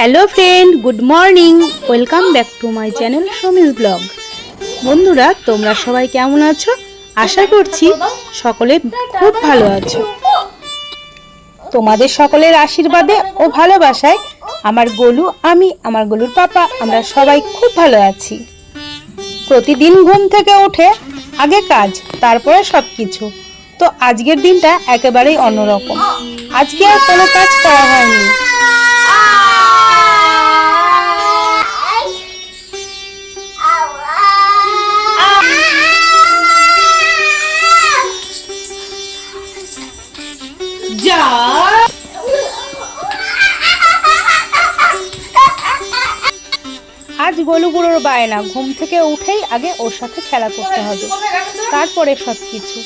Hello friend, good morning. Welcome back to my channel সমিজ blog. বন্ধুরা, তোমরা সবাই কেমন আছো? আশা করছি সকলে খুব ভালো আছো। তোমাদের সকলের আশীর্বাদে ও ভালোবাসায় আমার গলু, আমি, আমার গলুর পাপা, আমরা সবাই খুব ভালো আছি। প্রতিদিন ঘুম থেকে উঠে আগে কাজ, তারপরে সব কিছু তো আজকের দিনটা একেবারেই অন্যরকম। আজকে আর কোনো কাজ করা হয়নি। গলুগুলোর বায়না ঘুম থেকে উঠেই আগে ওর সাথে খেলা করতে হবে। তারপরে সব কিছু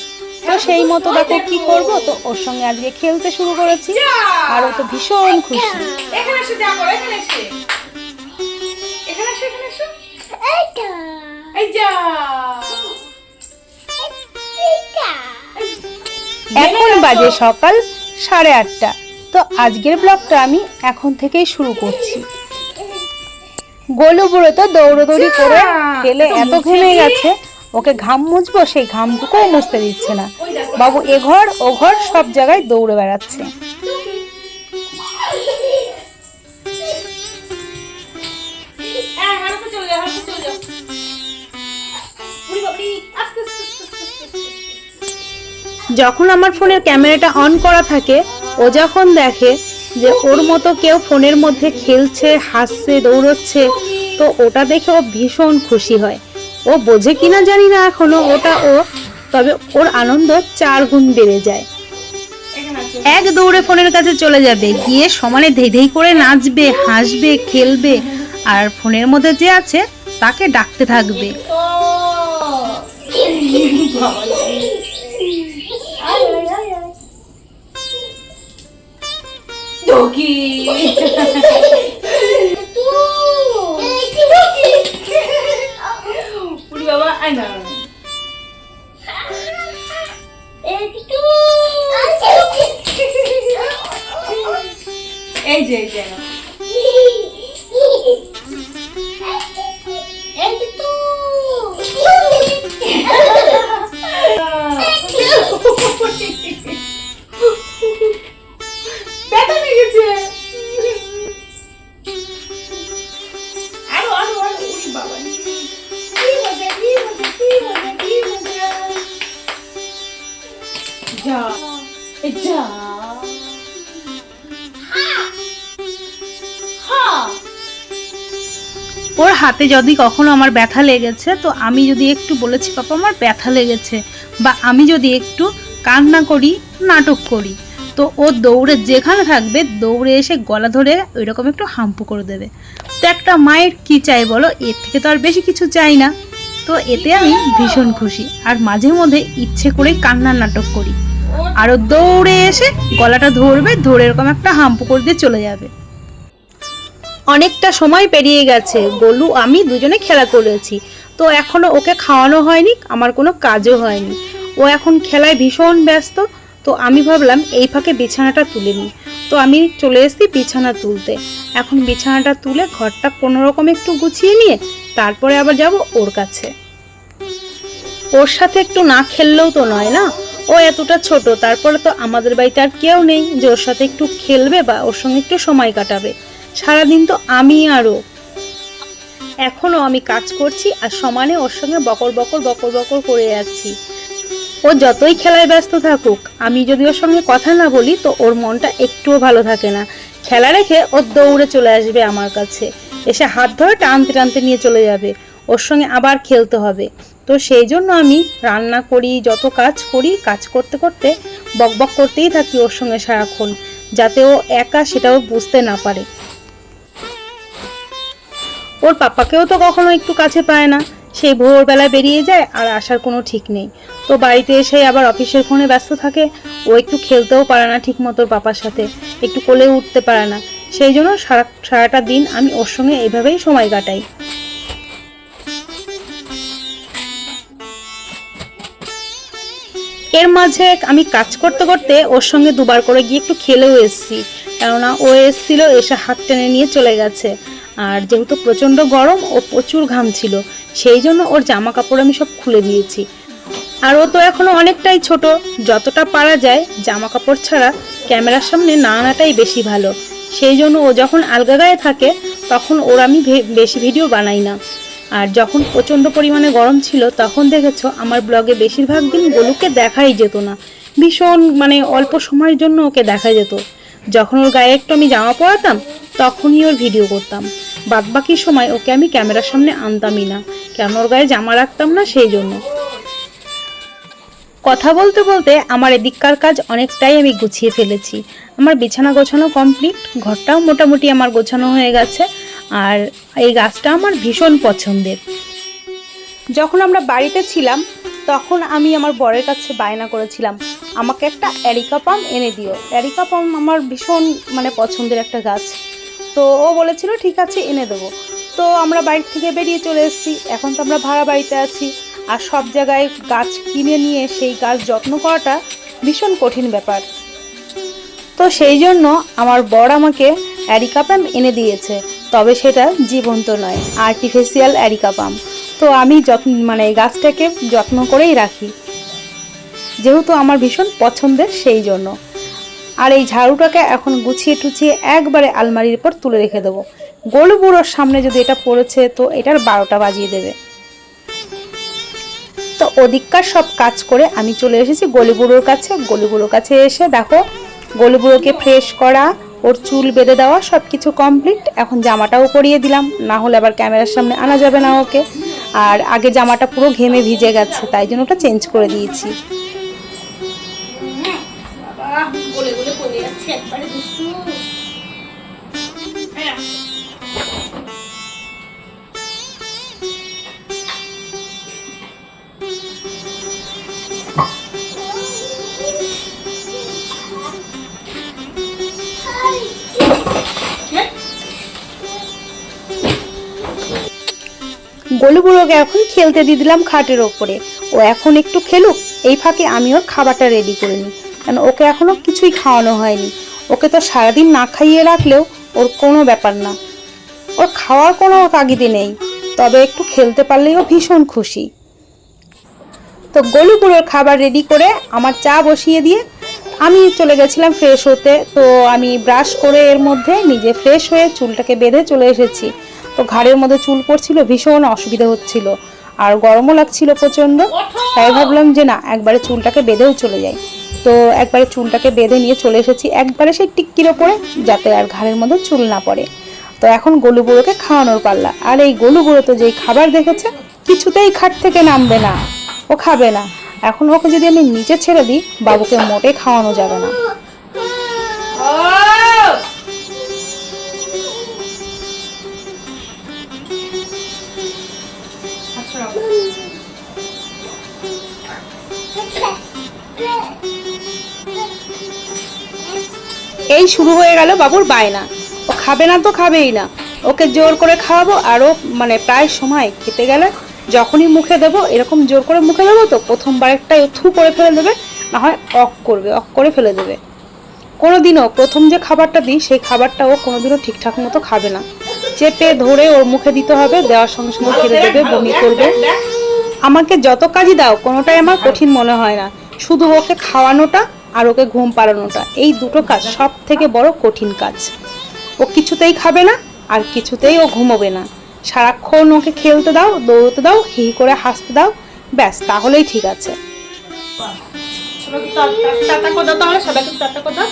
তো সেই মতো দেখো কি করব? তো ওর সঙ্গে আজকে খেলতে শুরু করেছি। আর ও তো ভীষণ খুশি। এখানে এসে এখানে এসে। এখানে এসে এখানে এসে। এই যা। এখন বাজে সকাল সাড়ে আটটা। তো আজকের ব্লগটা আমি এখন থেকেই শুরু করছি। গোলু বুড়ো তো দৌড়োদৌড়ি করে খেলে এত ঘেমে গেছে। ওকে ঘাম মুছবো সেই ঘামটুকুও মুছতে দিচ্ছে না। বাবু এ ঘর ও ঘর সব জায়গায় দৌড়ে বেড়াচ্ছে। হ্যাঁ। যখন আমার ফোনের ক্যামেরাটা অন করা থাকে ও যখন দেখে যে ওর মতো কেউ ফোনের মধ্যে খেলছে, হাসছে, দৌড়চ্ছে, তো ওটা দেখে ও ভীষণ খুশি হয়। ও বোঝে কিনা জানি না এখনও, ওটা ও, তবে ওর আনন্দ চার গুণ বেড়ে যায়। এক দৌড়ে ফোনের কাছে চলে যাবে, গিয়ে সমানে ধেই ধেই করে নাচবে, হাসবে, খেলবে, আর ফোনের মধ্যে যে আছে, তাকে ডাকতে থাকবে। ডগি উড়ি বাবা আয় না। এই যে এই যে। ব্যথা ওর হাতে যদি কখনো আমার ব্যথা লেগেছে, তো আমি যদি একটু বলেছি পাপা আমার ব্যথা লেগেছে। বা, আমি যদি একটু কান্না করি, নাটক করি। তো ও দৌড়ে, যেখানে থাকবে, দৌড়ে এসে গলা ধরে ওই রকম একটু হাম্পু করে দেবে। তো একটা মায়ের কি চাই বলো? এর থেকে তো আর বেশি কিছু চাই না। তো এতে আমি ভীষণ খুশি। আর মাঝে মধ্যে ইচ্ছে করে কান্নার নাটক করি। আর ও দৌড়ে এসে গলাটা ধরবে, ধরে এরকম একটা হাম্পু করে দিয়ে চলে যাবে। অনেকটা সময় পেরিয়ে গেছে। গোলু, আমি দুজনে খেলা করেছি। তো এখনও ওকে খাওয়ানো হয়নি, আমার কোনো কাজও হয়নি। ও এখন খেলায় ভীষণ ব্যস্ত, তো আমি ভাবলাম এই ফাঁকে বিছানাটা তুলে নিই। তো আমি চলে এসেছি বিছানা তুলতে। এখন বিছানাটা তুলে ঘরটা কোনো রকম একটু গুছিয়ে নিয়ে তারপরে আবার যাব ওর কাছে। ওর সাথে একটু না খেললেও তো নয় না? ও এতটা ছোট, তারপরে তো আমাদের বাড়িতে আর কেউ নেই যে ওর সাথে একটু খেলবে বা ওর সঙ্গে একটু সময় কাটাবে। সারাদিন তো আমি আরও এখনও আমি কাজ করছি আর সমানে ওর সঙ্গে বকর বকর বকর বকর করে যাচ্ছি। ও যতই খেলায় ব্যস্ত থাকুক, আমি যদি ওর সঙ্গে কথা না বলি তো ওর মনটা একটুও ভালো থাকে না। খেলা রেখে ও দৌড়ে চলে আসবে আমার কাছে। এসে হাত ধরে টানতে টানতে নিয়ে চলে যাবে। ওর সঙ্গে আবার খেলতে হবে। তো সেই জন্য আমি রান্না করি, যত কাজ করি, কাজ করতে করতে বকবক করতেই থাকি ওর সঙ্গে সারাক্ষণ, যাতে ও একা সেটাও বুঝতে না পারে। ওর পাপাকেও তো কখনো একটু কাছে পায় না। সেই ভোরবেলা বেরিয়ে যায় আর আসার কোনো ঠিক নেই। তো বাড়িতে এসে আবার অফিসের ফোনে ব্যস্ত থাকে। ও একটু খেলতেও পারে না ঠিক মতো পাপার সাথে। একটু কোলে উঠতে পারে না। সেই জন্য সারা সারাটা দিন আমি ওর সঙ্গে এইভাবেই সময় কাটাই। এর মাঝে আমি কাজ করতে করতে ওর সঙ্গে দুবার করে গিয়ে একটু খেলেও এসেছি। কেননা ও এসেছিল, এসে হাত টেনে নিয়ে চলে গেছে। আর যেহেতু প্রচণ্ড গরম, ও প্রচুর ঘাম ছিল, সেই জন্য ওর জামা কাপড় আমি সব খুলে দিয়েছি। আর ও তো এখনও অনেকটাই ছোট, যতটা পারা যায় জামা কাপড় ছাড়া ক্যামেরার সামনে না আনাটাই বেশি ভালো। সেই জন্য ও যখন আলগা গায়ে থাকে, তখন ওর আমি বেশি ভিডিও বানাই না। আর যখন প্রচণ্ড পরিমাণে গরম ছিল, তখন দেখেছ আমার ব্লগে বেশিরভাগ দিন গোলুকে দেখাই যেত না। ভীষণ মানে অল্প সময়ের জন্য ওকে দেখা যেত। যখন ওর গায়ে একটু আমি জামা পরাতাম, তখনই ওর ভিডিও করতাম। বাদবাকি সময় ওকে আমি ক্যামেরার সামনে আনতামই না। কেন ওর গায়ে জামা রাখতাম না সেই জন্য। কথা বলতে বলতে আমার এদিককার কাজ অনেকটাই আমি গুছিয়ে ফেলেছি। আমার বিছানা গোছানো কমপ্লিট, ঘরটাও মোটামুটি আমার গোছানো হয়ে গেছে, আর এই গাছটা আমার ভীষণ পছন্দের। যখন আমরা বাড়িতে ছিলাম, তখন আমি আমার বরের কাছে বায়না করেছিলাম, আমাকে একটা অ্যারিকা পাম এনে দিও। অ্যারিকা পাম আমার ভীষণ মানে পছন্দের একটা গাছ। তো ও বলেছিল, ঠিক আছে, এনে দেবো। তো আমরা বাড়ি থেকে বেরিয়ে চলে এসেছি। এখন তো আমরা ভাড়া বাড়িতে আছি আর সব জায়গায় গাছ কিনে নিয়ে সেই গাছ যত্ন করাটা ভীষণ কঠিন ব্যাপার। তো সেই জন্য আমার বর আমাকে অ্যারিকা পাম এনে দিয়েছে, তবে সেটা জীবন্ত নয়, আর্টিফিশিয়াল অ্যারিকা পাম। তো আমি যত্ন মানে এই গাছটাকে যত্ন করেই রাখি, যেহেতু আমার ভীষণ পছন্দের সেই জন্য। আর এই ঝাড়ুটাকে এখন গুছিয়ে টুছিয়ে একবারে আলমারির উপর তুলে রেখে দেবো। গোলু বুড়োর সামনে যদি এটা পড়েছে, তো এটার বারোটা বাজিয়ে দেবে। তো ওদিককার সব কাজ করে আমি চলে এসেছি গলিবুড়োর কাছে। গলিবুড়োর কাছে এসে দেখো, গলিবুড়োকে ফ্রেশ করা, ওর চুল বেঁধে দেওয়া সব কিছু কমপ্লিট এখন জামাটাও পরিয়ে দিলাম, না হলে আবার ক্যামেরার সামনে আনা যাবে না ওকে। আর আগে জামাটা পুরো ঘেমে ভিজে গেছে, তাই জন্য ওটা চেঞ্জ করে দিয়েছি। গলুবুড়োকে এখন খেলতে দিয়ে দিলাম খাটের ওপরে। ও এখন একটু খেলুক, এই ফাঁকে আমি ওর খাবারটা রেডি করে নিই। কারণ ওকে এখনও কিছুই খাওয়ানো হয়নি। ওকে তো সারাদিন না খাইয়ে রাখলেও ওর কোনো ব্যাপার না। ওর খাওয়ার কোনো তাগিদে নেই, তবে একটু খেলতে পারলেই ও ভীষণ খুশি। তো গলুগুলোর খাবার রেডি করে আমার চা বসিয়ে দিয়ে আমি চলে গেছিলাম ফ্রেশ হতে। তো আমি ব্রাশ করে এর মধ্যে নিজে ফ্রেশ হয়ে চুলটাকে বেঁধে চলে এসেছি। তো ঘাড়ের মধ্যে চুল পড়ছিল, ভীষণ অসুবিধা হচ্ছিল। আর গরমও লাগছিল প্রচণ্ড, তাই ভাবলাম যে না, একবারে চুলটাকে বেঁধেও চলে যাই। তো একবারে চুলটাকে বেঁধে নিয়ে চলে এসেছি, একবারে সেই টিক্কির ওপরে, যাতে আর ঘাড়ের মধ্যে চুল না পড়ে। তো এখন গলু বুড়োকে খাওয়ানোর পাল্লা। আর এই গলু বুড়ো তো যেই খাবার দেখেছে, কিছুতেই খাট থেকে নামবে না, ও খাবে না। এখন ওকে যদি আমি নিচে ছেড়ে দিই, বাবুকে মোটে খাওয়ানো যাবে না। এই শুরু হয়ে গেল বাবুর বায়না। ও খাবে না তো খাবেই না। ওকে জোর করে খাওয়াবো আরও মানে প্রায় সময় খেতে গেলে যখনই মুখে দেবো, এরকম জোর করে মুখে দেবো তো প্রথমবার একটাই ও থু করে ফেলে দেবে, না হয় অক করবে, অক করে ফেলে দেবে। কোনোদিনও প্রথম যে খাবারটা দিই, সেই খাবারটা ও কোনোদিনও ঠিকঠাক মতো খাবে না। চেপে ধরে ওর মুখে দিতে হবে, দেওয়ার সঙ্গে সঙ্গে ফেলে দেবে, বমি করবে। আমাকে যত কাজই দাও, কোনোটাই আমার কঠিন মনে হয় না। শুধু ওকে খাওয়ানোটা আর ওকে ঘুম পাড়ানোটা এই দুটো কাজ সব থেকে বড় কঠিন কাজ। ও কিছুতেই খাবে না আর কিছুতেই ও ঘুমোবে না। সারাক্ষণ ওকে খেলতে দাও দৌড়তে দাও হি করে হাসতে দাও ব্যাস তাহলেই ঠিক আছে। সবাইকে টা- টা- টাটা করে দাও তাহলে সবাইকে টাটা করে দাও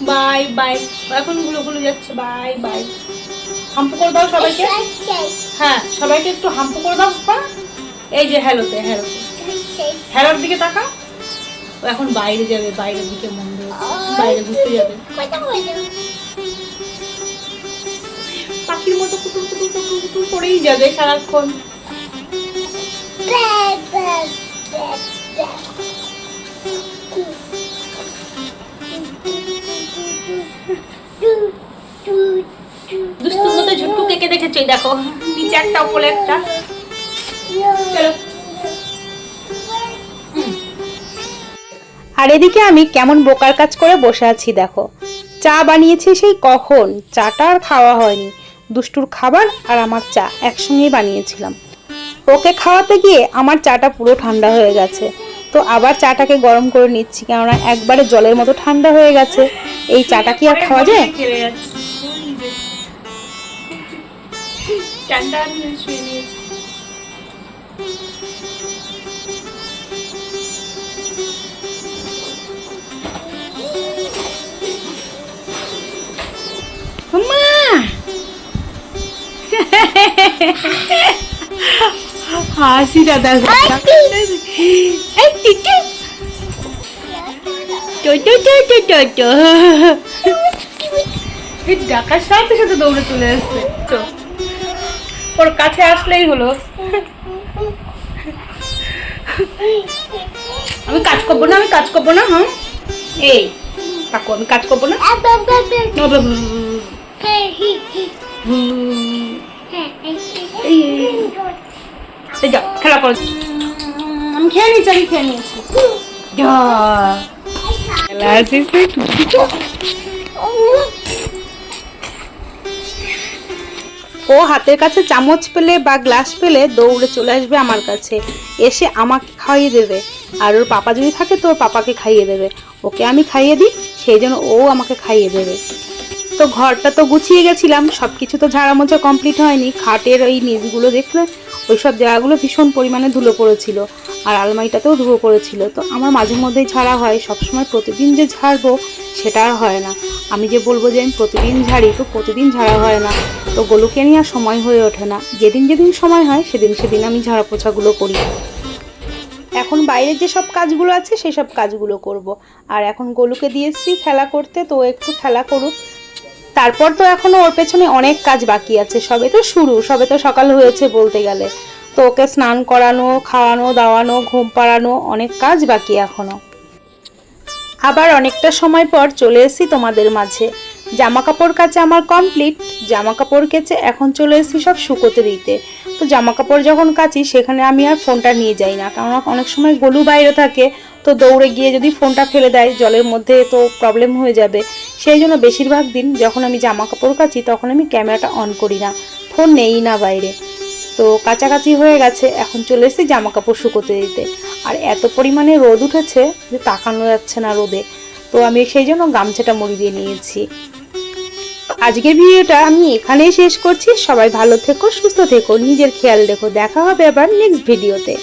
বাই বাই। এখনগুলো গুলো যাচ্ছে বাই বাই। হাম্পু করে দাও সবাইকে। হ্যাঁ সবাইকে একটু হাম্পু করে দাও এই যে হ্যালোতে হ্যালোতে হ্যালোর দিকে তাকা। ও এখন বাইরে যাবে বাইরের দিকে মন দিয়ে। বাইরে ঘুরতে যাবে। পাখির মতো কুটুর কুটুর কুটুর কুটুর করেই যাবে সারাক্ষণ। দুষ্টুর মতো ঝুটকু কেকে দেখেছ দেখো। নিচে একটা উপরে একটা। চলো। আর এদিকে আমি কেমন বোকার কাজ করে বসে আছি দেখো। চা বানিয়েছি সেই কখন? চাটা আর খাওয়া হয়নি। দুষ্টুর খাবার আর আমার চা একসঙ্গেই বানিয়েছিলাম। ওকে খাওয়াতে গিয়ে আমার চাটা পুরো ঠান্ডা হয়ে গেছে। তো আবার চাটাকে গরম করে নিচ্ছি কেননা একবারে জলের মতো ঠান্ডা হয়ে গেছে। এই চাটা কি আর খাওয়া যায়? তো এই ডাকার সাথে সাথে দৌড়ে চলে আসছে তো ওর কাছে আসলেই হলো। আমি কাজ করব না আমি কাজ করব না হ্যাঁ? এই কাকু আমি কাজ করব না। এই যাও খেলা করো আমি খেয়ে নিয়েছি আমি খেয়ে নিয়েছি খেলা আছে সেই টুকি তো। ও হাতের কাছে চামচ পেলে বা গ্লাস পেলে দৌড়ে চলে আসবে আমার কাছে এসে আমাকে খাইয়ে দেবে আর ওর পাপা যদি থাকে তো ওর পাপাকে খাইয়ে দেবে ওকে আমি খাইয়ে দিই সেই জন্য ও আমাকে খাইয়ে দেবে তো ঘরটা তো গুছিয়ে গেছিলাম সব কিছু তো ঝাড়া মোছা কমপ্লিট হয়নি। খাটের ওই নিচগুলো দেখলে ওই সব জায়গাগুলো ভীষণ পরিমাণে ধুলো পড়েছিল আর আলমারিটাতেও ধুলো পড়েছিল। তো আমার মাঝে মধ্যেই ঝাড়া হয়, সবসময় প্রতিদিন যে ঝাড়বো সেটা আর হয় না। আমি যে বলব যে আমি প্রতিদিন ঝাড়ি, তো প্রতিদিন ঝাড়া হয় না। তো গোলুকে নিয়ে আর সময় হয়ে ওঠে না। যেদিন যেদিন সময় হয়, সেদিন সেদিন আমি ঝাড়া পোছাগুলো করি। এখন বাইরের যে সব কাজগুলো আছে, সেই সব কাজগুলো করব। আর এখন গোলুকে দিয়েছি খেলা করতে, তো একটু খেলা করুক। তারপর তো এখনও ওর পেছনে অনেক কাজ বাকি আছে। সবে তো শুরু, সবে তো সকাল হয়েছে বলতে গেলে। তো ওকে স্নান করানো, খাওয়ানো, দাওয়ানো, ঘুম পাড়ানো অনেক কাজ বাকি এখনও। আবার অনেকটা সময় পর চলে এসেছি তোমাদের মাঝে। জামা কাপড় কাচে আমার কমপ্লিট জামা কাপড় কেচে এখন চলে এসেছি সব শুকোতে দিতে। তো জামা কাপড় যখন কাচি, সেখানে আমি আর ফোনটা নিয়ে যাই না। কারণ অনেক সময় গলু বাইরে থাকে, তো দৌড়ে গিয়ে যদি ফোনটা ফেলে দেয়, জলের মধ্যে তো প্রবলেম হয়ে যাবে। সেই জন্য বেশিরভাগ দিন যখন আমি জামা কাপড় কাচি, তখন আমি ক্যামেরাটা অন করি না। ফোন নেই না বাইরে। তো কাছাকাছি হয়ে গেছে, এখন চলে এসেছি জামা কাপড় শুকোতে দিতে। আর এত পরিমাণে রোদ উঠেছে যে তাকানো যাচ্ছে না রোদে। তো আমি সেই জন্য গামছাটা মুড়ি দিয়ে নিয়েছি। আজকের ভিডিওটা আমি এখানেই শেষ করছি। সবাই ভালো থেকো, সুস্থ থেকো, নিজের খেয়াল রেখো। দেখা হবে আবার নেক্সট ভিডিওতে